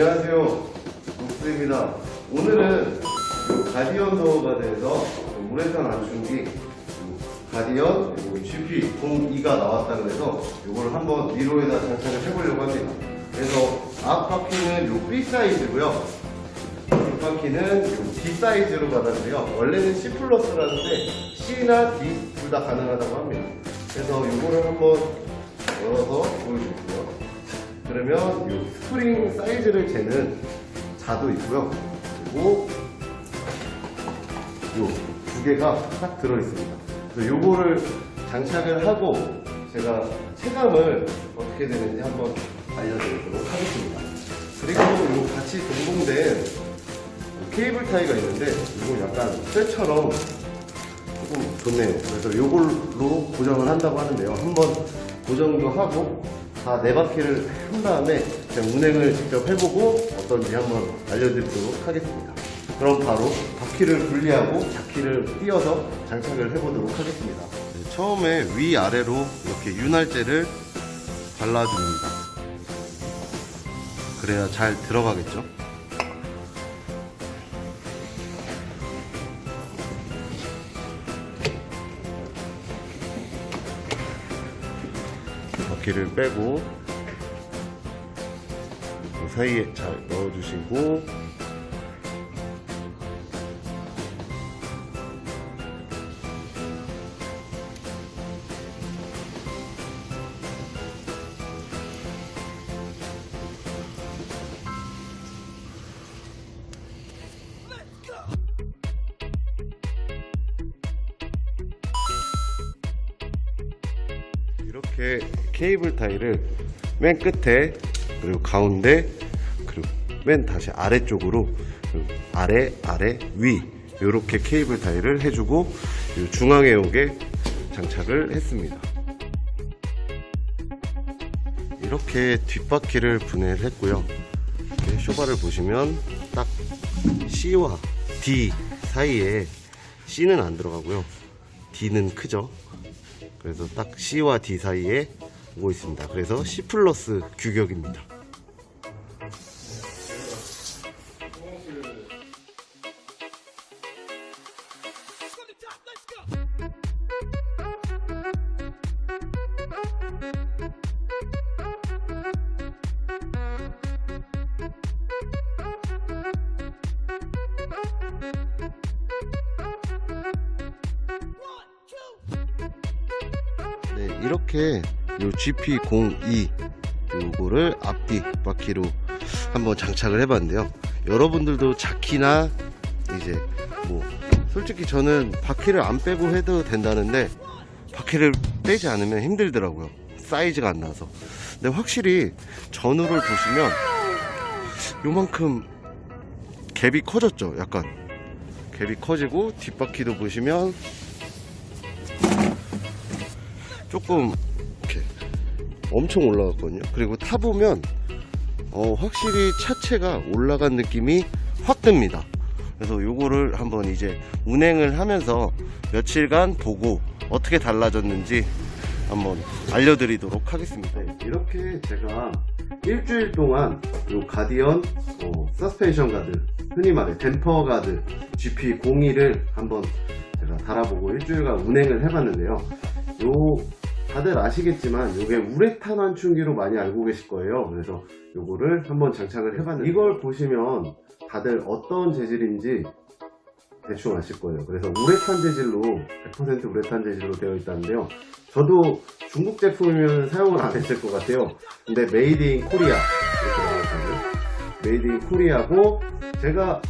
안녕하세요. 녹수입니다. 오늘은 이 가디언 도어가 돼서 우레탄 안충기 가디언 그리고 GP02가 나왔다 그래서 이걸 한번 위로에다 장착을 해보려고 합니다. 그래서 앞 바퀴는 요 B 사이즈고요. 뒷 바퀴는 요 D 사이즈로 받았는데요. 원래는 C 플러스라는데 C나 D 둘 다 가능하다고 합니다. 그래서 이거를 한번 열어서 보여줄게요. 그러면 이 스프링 사이즈를 재는 자도 있고요. 그리고 요두 개가 딱 들어있습니다. 요거를 장착을 하고 제가 체감을 어떻게 되는지 한번 알려드리도록 하겠습니다. 그리고 요 같이 동봉된 케이블 타이가 있는데 이거 약간 쇠처럼 조금 좋네요. 그래서 요걸로 고정을 한다고 하는데요. 한번 고정도 하고 다 네 바퀴를 한 다음에 그냥 운행을 직접 해보고 어떤지 한번 알려드리도록 하겠습니다. 그럼 바로 바퀴를 분리하고 자퀴를 띄어서 장착을 해보도록 하겠습니다. 네, 처음에 위아래로 이렇게 윤활제를 발라줍니다. 그래야 잘 들어가겠죠? 바퀴를 빼고 그 사이에 잘 넣어주시고 이렇게 케이블 타이를 맨 끝에 그리고 가운데 그리고 맨 다시 아래쪽으로 아래 아래 위 이렇게 케이블 타이를 해주고 이 중앙에 오게 장착을 했습니다. 이렇게 뒷바퀴를 분해를 했고요. 쇼바를 보시면 딱 C와 D 사이에 C는 안 들어가고요. D는 크죠. 그래서 딱 C와 D 사이에 오고 있습니다. 그래서 C 플러스 규격입니다. 네, 이렇게 요 GP02 요거를 앞뒤 바퀴로 한번 장착을 해봤는데요. 여러분들도 자키나 이제 뭐 솔직히 저는 바퀴를 안 빼고 해도 된다는데 바퀴를 빼지 않으면 힘들더라고요. 사이즈가 안 나서. 근데 확실히 전후를 보시면 요만큼 갭이 커졌죠. 약간 갭이 커지고 뒷바퀴도 보시면 조금 이렇게 엄청 올라갔거든요. 그리고 타보면 어, 확실히 차체가 올라간 느낌이 확 듭니다. 그래서 요거를 한번 이제 운행을 하면서 며칠간 보고 어떻게 달라졌는지 한번 알려드리도록 하겠습니다. 네, 이렇게 제가 일주일 동안 요 가디언 어, 서스펜션 가드 흔히 말해 댐퍼 가드 GP02를 한번 제가 달아보고 일주일간 운행을 해봤는데요. 요 다들 아시겠지만 요게 우레탄 환충기로 많이 알고 계실 거예요. 그래서 요거를 한번 장착을 해봤는데 이걸 보시면 다들 어떤 재질인지 대충 아실 거예요. 그래서 우레탄 재질로 100% 우레탄 재질로 되어 있다는데요. 저도 중국 제품이면 사용을 안 했을 것 같아요. 근데 메이드 인 코리아 이렇게 나왔거든요. 메이드 인 코리아고 제가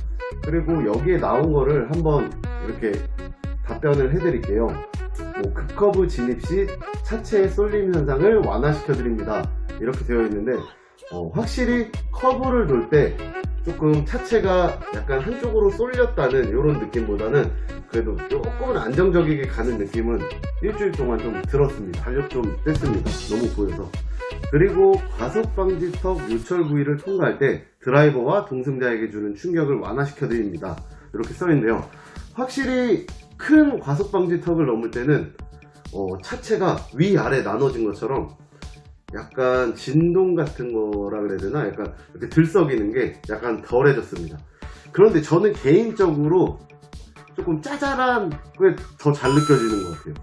그리고 여기에 나온 거를 한번 이렇게 답변을 해드릴게요. 뭐 극커브 진입 시 차체의 쏠림 현상을 완화시켜 드립니다. 이렇게 되어 있는데 어, 확실히 커브를 돌 때 조금 차체가 약간 한쪽으로 쏠렸다는 이런 느낌보다는 그래도 조금은 안정적이게 가는 느낌은 일주일 동안 좀 들었습니다. 달력 좀 뺐습니다. 너무 보여서. 그리고 과속 방지턱 요철 부위를 통과할 때 드라이버와 동승자에게 주는 충격을 완화시켜 드립니다. 이렇게 써 있는데요. 확실히 큰 과속 방지 턱을 넘을 때는 어, 차체가 위아래 나눠진 것처럼 약간 진동 같은 거라 그래야 되나? 약간 이렇게 들썩이는 게 약간 덜해졌습니다. 그런데 저는 개인적으로 조금 짜잘한 게 더 잘 느껴지는 것 같아요.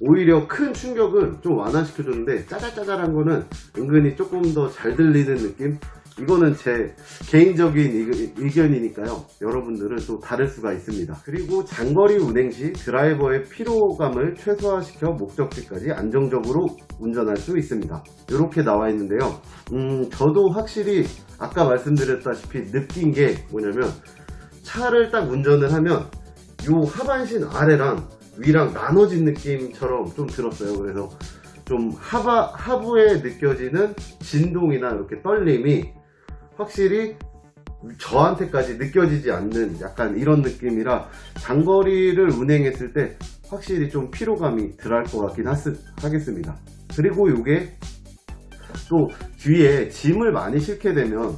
오히려 큰 충격은 좀 완화시켜줬는데 짜잘짜잘한 거는 은근히 조금 더 잘 들리는 느낌? 이거는 제 개인적인 의- 의견이니까요. 여러분들은 또 다를 수가 있습니다. 그리고 장거리 운행 시 드라이버의 피로감을 최소화시켜 목적지까지 안정적으로 운전할 수 있습니다. 이렇게 나와 있는데요. 음, 저도 확실히 아까 말씀드렸다시피 느낀 게 뭐냐면 차를 딱 운전을 하면 요 하반신 아래랑 위랑 나눠진 느낌처럼 좀 들었어요. 그래서 좀 하바, 하부에 느껴지는 진동이나 이렇게 떨림이 확실히 저한테까지 느껴지지 않는 약간 이런 느낌이라 장거리를 운행했을 때 확실히 좀 피로감이 덜할 것 같긴 하겠습니다. 그리고 이게 또 뒤에 짐을 많이 싣게 되면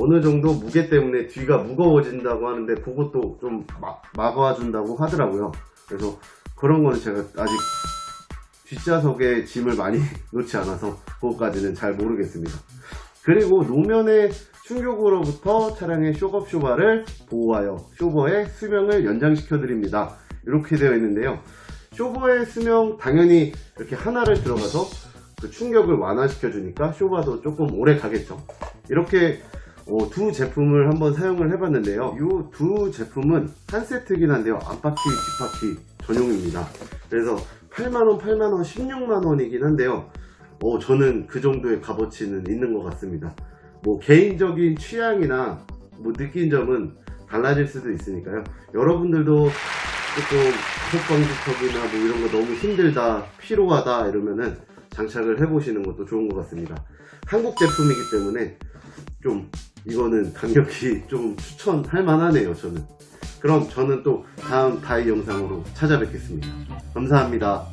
어느 정도 무게 때문에 뒤가 무거워진다고 하는데 그것도 좀 막, 막아준다고 하더라고요. 그래서 그런 거는 제가 아직 뒷좌석에 짐을 많이 놓지 않아서 그것까지는 잘 모르겠습니다. 그리고 노면의 충격으로부터 차량의 쇼업 쇼바를 보호하여 쇼버의 수명을 연장시켜 드립니다. 이렇게 되어 있는데요. 쇼버의 수명 당연히 이렇게 하나를 들어가서 그 충격을 완화시켜 주니까 쇼바도 조금 오래 가겠죠. 이렇게 어, 두 제품을 한번 사용을 해봤는데요. 이 두 제품은 한 세트긴 한데요. 앞바퀴, 뒷바퀴 전용입니다. 그래서 8만원, 8만원, 16만원이긴 한데요. 어, 저는 그 정도의 값어치는 있는 것 같습니다. 뭐 개인적인 취향이나 뭐 느낀 점은 달라질 수도 있으니까요. 여러분들도 조금 가속방지턱이나 뭐 이런 거 너무 힘들다, 피로하다 이러면은 장착을 해보시는 것도 좋은 것 같습니다. 한국 제품이기 때문에 좀 이거는 강력히 좀 추천할 만하네요, 저는. 그럼 저는 또 다음 다이 영상으로 찾아뵙겠습니다. 감사합니다.